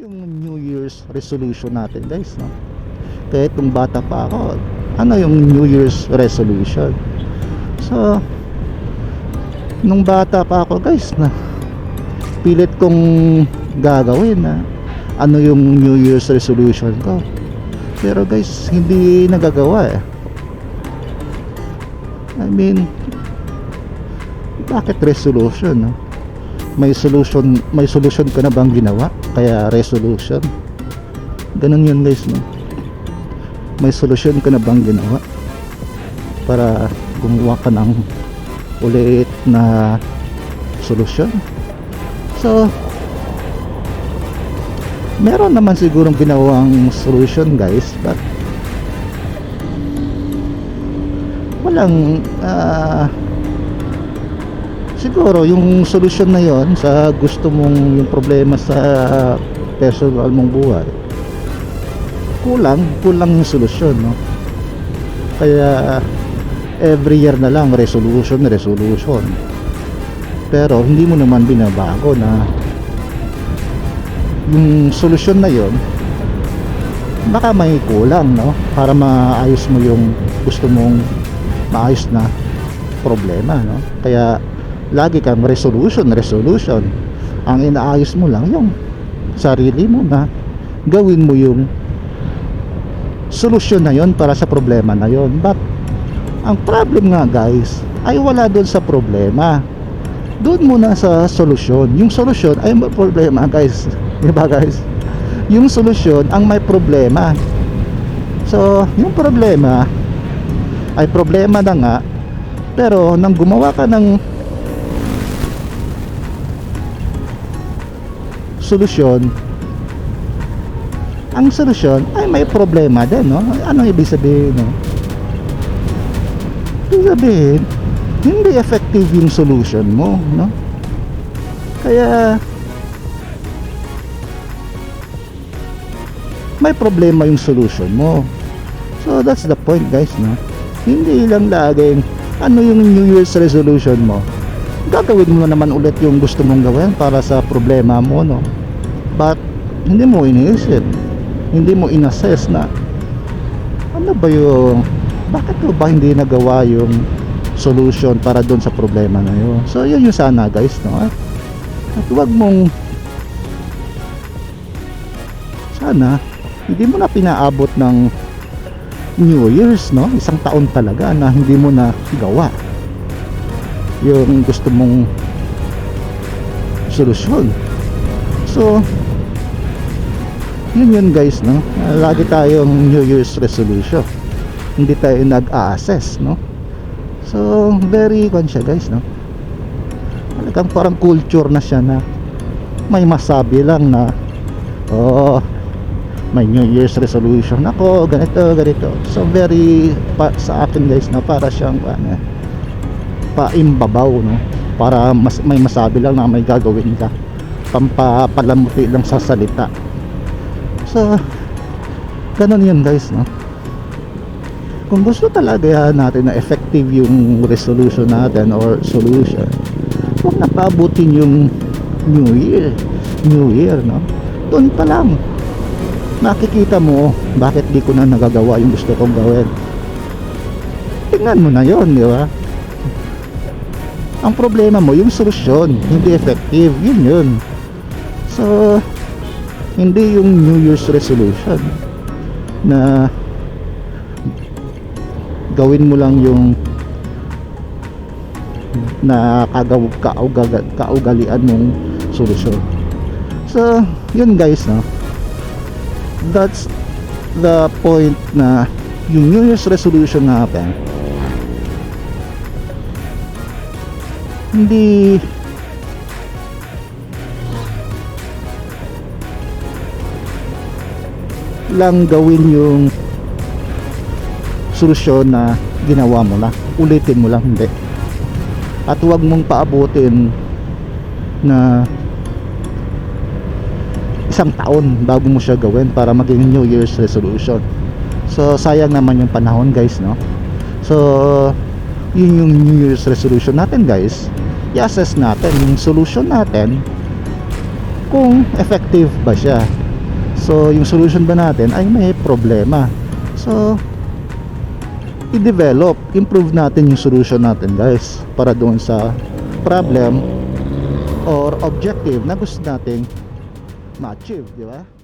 yung New Year's resolution natin guys no? Kahit nung bata pa ako ano yung New Year's resolution? So nung bata pa ako guys na pilit kong gagawin na ano yung New Year's resolution ko. Pero guys hindi nagagawa eh. I mean bakit resolution no? may solution may solution ka na bang ginawa kaya resolution. Ganun yun guys no? May solution ka na bang ginawa para gumawa ka ng ulit na solusyon? So meron naman sigurong ginawang solution guys but walang ah siguro yung solusyon na yon sa gusto mong yung problema sa personal mong buhay kulang kulang yung solusyon no? Kaya every year na lang resolution resolution. Pero hindi mo naman binabago na yung solusyon na yon baka may kulang no? Para maayos mo yung gusto mong maayos na problema no? Kaya lagi kang resolution resolution. Ang inaayos mo lang yung sarili mo na gawin mo yung solusyon na yon para sa problema na yon but ang problem nga guys ay wala doon sa problema. Doon muna sa solusyon. Yung solusyon ay may problema guys. Di guys? Yung solusyon ang may problema. So yung problema ay problema na nga pero nang gumawa ka ng solusyon ang solusyon ay may problema din no? Anong ibig sabihin no? Ibig sabihin hindi effective yung solution mo no? Kaya may problema yung solution mo. So that's the point guys no? Hindi lang laging ano yung New Year's resolution mo? Gagawin mo naman ulit yung gusto mong gawin para sa problema mo no but hindi mo iniisip hindi mo inassess na ano ba yung bakit ko ba hindi nagawa yung solution para doon sa problema na yun? So yun yung sana guys no? At, at huwag mong sana hindi mo na pinaabot ng New Year's no? Isang taon talaga na hindi mo na gawa yung gusto mong solusyon. So yun yun guys no? Lagi tayong New Year's resolution. Hindi tayo nag-a-assess no? So very kwan siya guys no? Talagang parang culture na siya na may masabi lang na oh may New Year's resolution ako ganito ganito. So very pa, sa akin guys na para siyang ano, paimbabaw no? Para mas, may masabi lang na may gagawin ka. Pampapalamuti lang sa salita so ganun yun guys no? Kung gusto talaga natin na effective yung resolution natin or solution huwag na yung new year new year no? Doon pa lang makikita mo bakit di ko na nagagawa yung gusto kong gawin. Tingnan mo na yon di ba? Ang problema mo yung solusyon hindi effective. Yun yun. So hindi yung New Year's resolution na gawin mo lang yung na kagaw kaugaga, kaugalian mong solusyon. So yun guys no? That's the point na yung New Year's resolution natin hindi lang gawin yung solusyon na ginawa mo na ulitin mo lang hindi. At huwag mong paabutin na isang taon bago mo siya gawin para maging New Year's resolution. So sayang naman yung panahon guys no? So yun yung New Year's resolution natin guys. I-assess natin yung solution natin kung effective ba siya So, yung solution ba natin ay may problema. So, i-develop, improve natin yung solution natin guys para doon sa problem or objective na gusto nating ma-achieve, di ba?